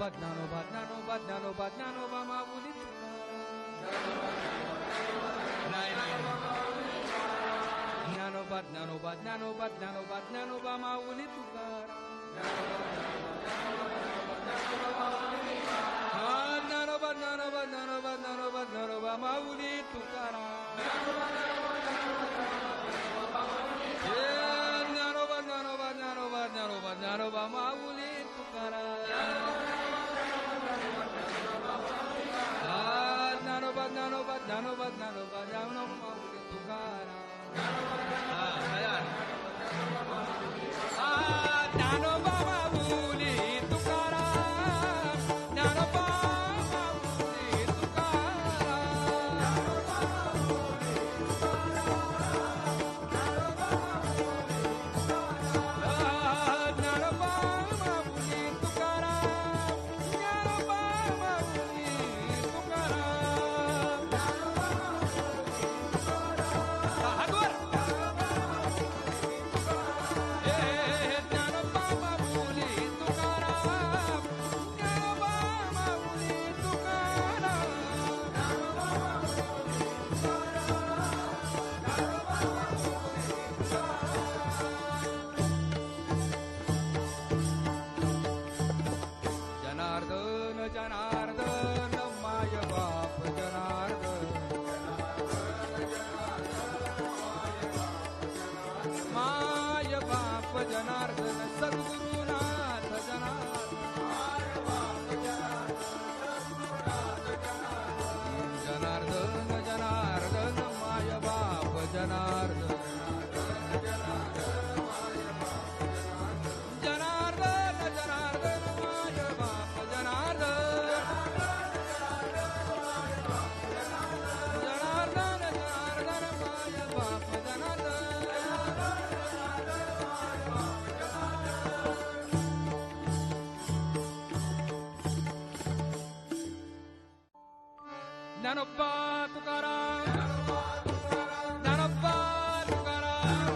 ბადნანობა ბადნანობა ბადნანობა ბადნანობა ბადნანობა მაგული ბადნანობა ბადნანობა ბადნანობა ბადნანობა მაგული თუ გარ ბადნანობა ბადნანობა ბადნანობა गजानार्द ਨਨੱਪਾ ਤੁਕਾਰਾ ਨਨੱਪਾ ਤੁਕਾਰਾ